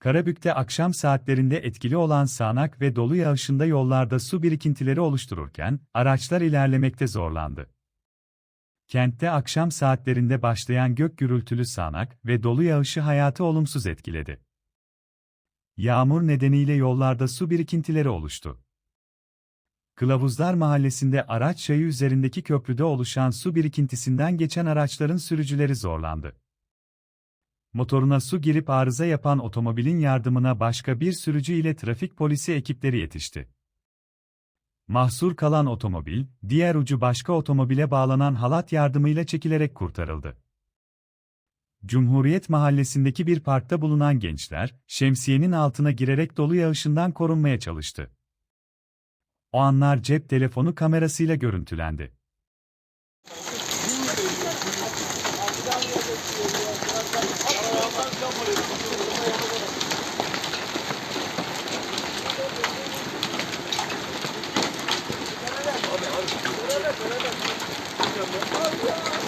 Karabük'te akşam saatlerinde etkili olan sağanak ve dolu yağışında yollarda su birikintileri oluştururken, araçlar ilerlemekte zorlandı. Kentte akşam saatlerinde başlayan gök gürültülü sağanak ve dolu yağışı hayatı olumsuz etkiledi. Yağmur nedeniyle yollarda su birikintileri oluştu. Kılavuzlar Mahallesi'nde araç çayı üzerindeki köprüde oluşan su birikintisinden geçen araçların sürücüleri zorlandı. Motoruna su girip arıza yapan otomobilin yardımına başka bir sürücü ile trafik polisi ekipleri yetişti. Mahsur kalan otomobil, diğer ucu başka otomobile bağlanan halat yardımıyla çekilerek kurtarıldı. Cumhuriyet Mahallesi'ndeki bir parkta bulunan gençler, şemsiyenin altına girerek dolu yağışından korunmaya çalıştı. O anlar cep telefonu kamerasıyla görüntülendi. Abi abi. Abi abi.